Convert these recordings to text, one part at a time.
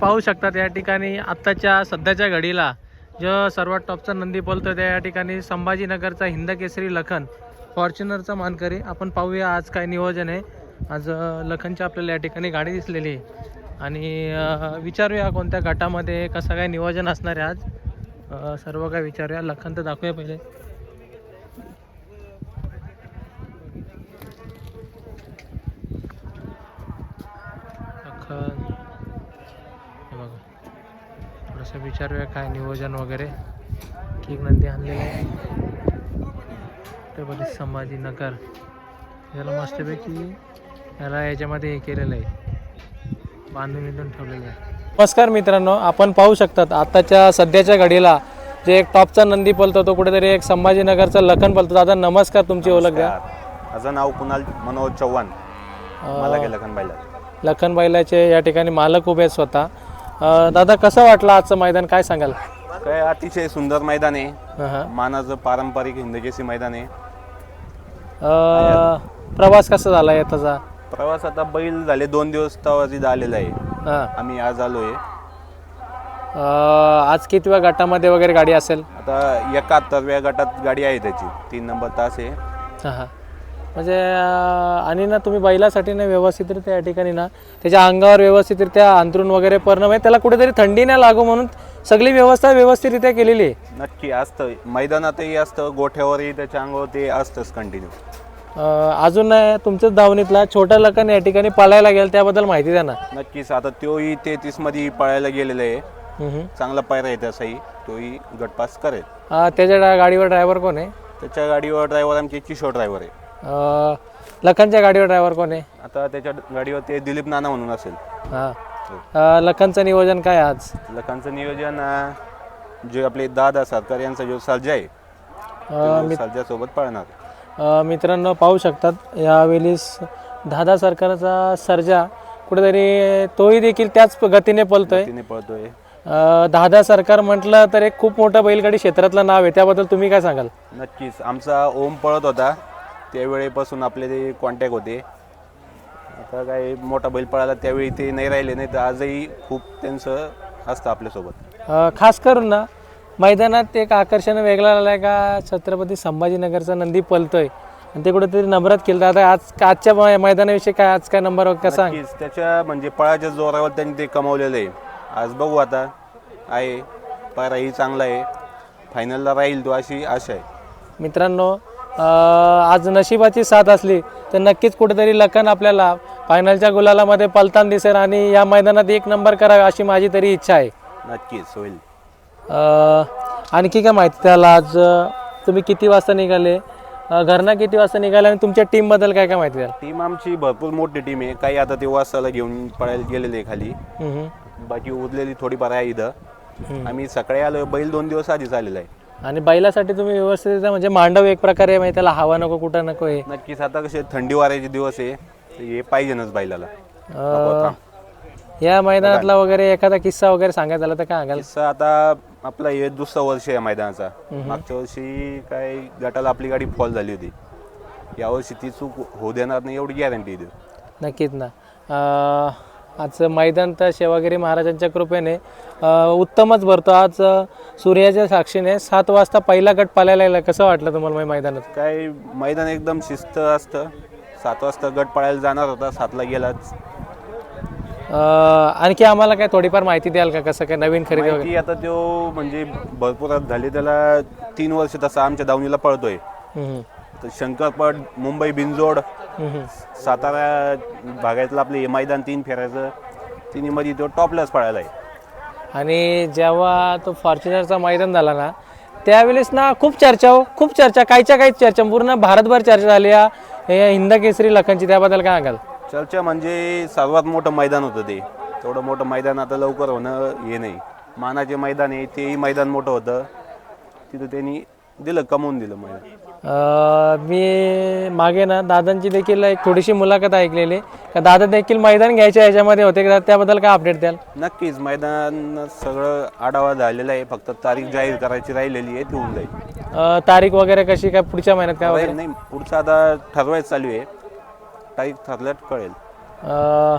पाहू शकतात या ठिकाणी आत्ताच्या सध्याच्या घडीला. जो सर्वात टॉपचा नंदी बोलतो त्या या ठिकाणी संभाजीनगरचा हिंद केसरी लखन फॉर्च्युनरचा मानकरी. आपण पाहूया आज काय नियोजन आहे. आज लखनची आपल्याला या ठिकाणी गाडी दिसलेली आहे. आणि विचारूया कोणत्या गटामध्ये कसं काय नियोजन असणार आहे आज. सर्व काय विचारूया. लखन तर दाखवूया पहिले. लखन. थोडंसं विचारूया काय नियोजन वगैरे. की नंदी आणलेलं आहे. ते बघा संभाजीनगर. याला मस्तपैकी याला याच्यामध्ये हे केलेलं आहे. बांधून बिंधून ठेवलेलं आहे. नमस्कार मित्रांनो आपण पाहू शकतात आताच्या सध्याच्या घडीला जे एक टॉपचा नंदी पलतो तो कुठेतरी एक संभाजीनगरचा लखन पलतो. दादा नमस्कार तुमची ओळख द्या. माझं नाव कुणाल मनोज चव्हाण. लखनबाईला. लखन बैलाचे या ठिकाणी मालक उभे आहेत स्वतः. अं, दादा कसं वाटलं आजचं मैदान? काय सांगाल? काय अतिशय सुंदर मैदान आहे. मानाचं पारंपरिक हिंदकेसी मैदान आहे. अं, प्रवास कसा झाला याचा? प्रवास आता बैल झाले दोन दिवस तवा तिथं आलेला आहे. हां. आम्ही आज आलो आहे अं, आज कितव्या गटामध्ये वगैरे गाडी असेल? आता एकाहत्तरव्या गटात गाडी आहे त्याची. तीन नंबर तास आहे. हां हां म्हणजे आणि ना तुम्ही बैलासाठी ना व्यवस्थितरित्या या ठिकाणी ना त्याच्या अंगावर व्यवस्थितरित्या अंतरून वगैरे परणं म्हणजे त्याला कुठेतरी थंडी नाही लागू म्हणून सगळी व्यवस्था व्यवस्थितरित्या केलेली आहे. नक्की असतं. मैदानातही असतं गोठ्यावरही त्याच्या अंगावर ते असतंच कंटिन्यू अं, अजून अं, तुमच्याच धावणीतला छोटा लखन या ठिकाणी पळायला गेला त्याबद्दल माहिती द्या ना. नक्कीच आता तोही तेहतीसमध्ये पळायला गेलेला आहे. हम्म, हम्म. चांगला पायरा आहे त्याचाही. तोही गटपास करेल. अं, त्याच्या डा- गाडीवर ड्रायव्हर कोण आहे? त्याच्या गाडीवर ड्रायव्हर आमचे किशोर ड्रायव्हर आहे. अं, लखनच्या गाडीवर ड्रायव्हर कोण आहे? आता त्याच्या गाडीवर ते दिलीप नाना म्हणून असेल. हां. अं, लखनचं नियोजन काय आज? लखांचं नियोजन अं, जे आपले दादा सरकार यांचा जो सर्जा आहे सोबत पळणार. अ, मित्रांनो पाहू शकतात यावेळेस दादा सरकारचा सर्जा कुठेतरी तोही देखील त्याच गतीने पलतोय तिने पळतोय. अ, दादा सरकार म्हटलं तर एक खूप मोठं बैलगाडी क्षेत्रातलं नाव आहे त्याबद्दल तुम्ही काय सांगाल? नक्कीच. आमचा ओम पळत होता. त्यावेळेपासून आपले ते कॉन्टॅक्ट होते. आता काय मोठा बैल पळाला त्यावेळी ते नाही राहिले नाही तर आजही खूप त्यांचं असतं आपल्यासोबत. अ, खास करून ना मैदानात एक आकर्षण वेगळं आलं आहे का छत्रपती संभाजीनगरचा नंदी पलतोय आणि ते कुठेतरी नंबरात केलं. आता आज आजच्या मै- मैदानाविषयी काय आज काय नंबर कसा सांग. नक्कीच त्याच्या म्हणजे पळाच्या जोरावर त्यांनी ते कमावलेलं आहे. आज बघू आता आहे पायराही चांगला आहे. फायनलला राहील तो अशी आशा आहे. मित्रांनो आज नशिबाची साथ असली तर नक्कीच कुठेतरी लखन आपल्याला फायनलच्या गुलालामध्ये पलताना दिसेल आणि या मैदानात एक नंबर करावा अशी माझी तरी इच्छा आहे. नक्कीच होईल. आणखी काय माहिती त्याला आज तुम्ही किती वाजता निघाले? घरनं किती वाजता निघाले आणि तुमच्या टीमबद्दल काय काय माहिती द्याल? टीम आमची भरपूर मोठी टीम आहे. काही आता ते वासाला घेऊन पळायला गेलेले खाली. बाकी उरलेली थोडीफार आहे इथं. आम्ही सकाळी आलो बैल दोन दिवस आधीच आलेला आहे. आणि बैलासाठी तुम्ही व्यवस्थित म्हणजे मांडव एक प्रकारे माहिती त्याला हवा नको कुठं नको हे नक्कीच आता कसे थंडी वाऱ्याचे दिवस आहे तर हे पाहिजेनच बैलाला. अ, या मैदानातला वगैरे एखादा किस्सा वगैरे सांगायचा झाला तर काय सांगाल? किस्सा आता आपला हे दुसरं वर्ष आहे मैदानाचा. मागच्या वर्षी काय गटाला आपली गाडी फॉल झाली होती. यावर्षी ती चूक होऊ देणार नाही एवढी गॅरंटी देऊ. नक्कीच ना. अ, आजचं मैदान तर सेवागिरी महाराजांच्या कृपेने उत्तमच भरतो. आज सूर्याच्या साक्षीने सात वाजता पहिला गट पालायला लागला कसं वाटलं तुम्हाला मैदानात? काय मैदान एकदम शिस्त असतं. सात वाजता गट पळायला जाणार होता. सातला गेलाच. आणखी आम्हाला काय थोडीफार माहिती द्याल का? कसं काय नवीन खरेदी वगैरे? माहिती आता तो म्हणजे भरपूर झाली. त्याला तीन वर्ष तसा आमच्या दावणीला पळतोय. हम्म, तर शंकरपट मुंबई हम्म. सातारा भागातलं आपलं हे मैदान तीन फेरायचं तिन्हीमध्ये तो टॉपलाच पळायला आहे आणि जेव्हा तो फॉर्च्युनरचा मैदान झाला ना त्यावेळेस ना खूप चर्चा हो खूप चर्चा काहीच्या काही चर्चा पूर्ण भारतभर चर्चा झाली या या हिंद केसरी लखनची त्याबद्दल काय सांगाल? चर्चा म्हणजे सर्वात मोठं मैदान होतं ते. तेवढं मोठं मैदान आता लवकर होणं हे नाही. मानाचे मैदान आहे तेही मैदान मोठं होतं. तिथं त्यांनी दिलं कमवून दिलं अं, मी मागे ना दादांची देखील एक थोडीशी मुलाखत ऐकलेली. का दादा देखील मैदान घ्यायच्या ह्याच्यामध्ये होते का त्याबद्दल काय अपडेट द्याल? नक्कीच मैदान सगळं आढावा झालेला आहे. फक्त तारीख जाहीर करायची राहिलेली आहे ती होऊन जाईल. अं, तारीख वगैरे कशी काय पुढच्या महिन्यात काय राहील नाही पुढचं आता ठरवायचं चालू आहे. तारीख ठरल्यात कळेल. अं,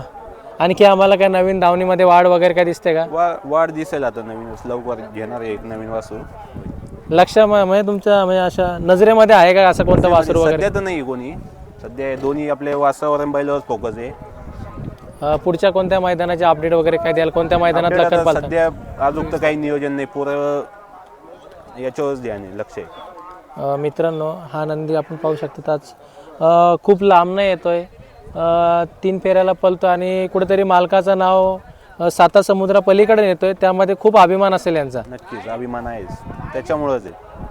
आणखी आम्हाला काय नवीन धावणीमध्ये वाढ वगैरे काय दिसते का? वा वाढ दिसेल आता नवीन लवकर घेणार आहे एक नवीन वासरू लक्ष म- म्हणजे तुमच्या म्हणजे अशा नजरेमध्ये आहे का असं कोणतं वासरू वगैरे? सध्या तर नाही कोणी. सध्या दोन्ही आपले वासावर आणि बैलावर फोकस आहे. अं, पुढच्या कोणत्या मैदानाचे अपडेट वगैरे काय द्याल? कोणत्या मैदानात आपल्याला लखन आता पालता सध्या अजून तर काही नियोजन नाही. पुरं याच्यावरच ध्यान आहे लक्ष आहे. अ, मित्रांनो हा नंदी आपण पाहू शकतो आज. अ, खूप लांबनं येतोय. अ, तीन फेऱ्याला पलतो आणि कुठेतरी मालकाचं नाव साता समुद्रापलीकडे त्यामध्ये खूप अभिमान असेल यांचा. नक्कीच अभिमान आहेच. त्याच्यामुळंच आहे.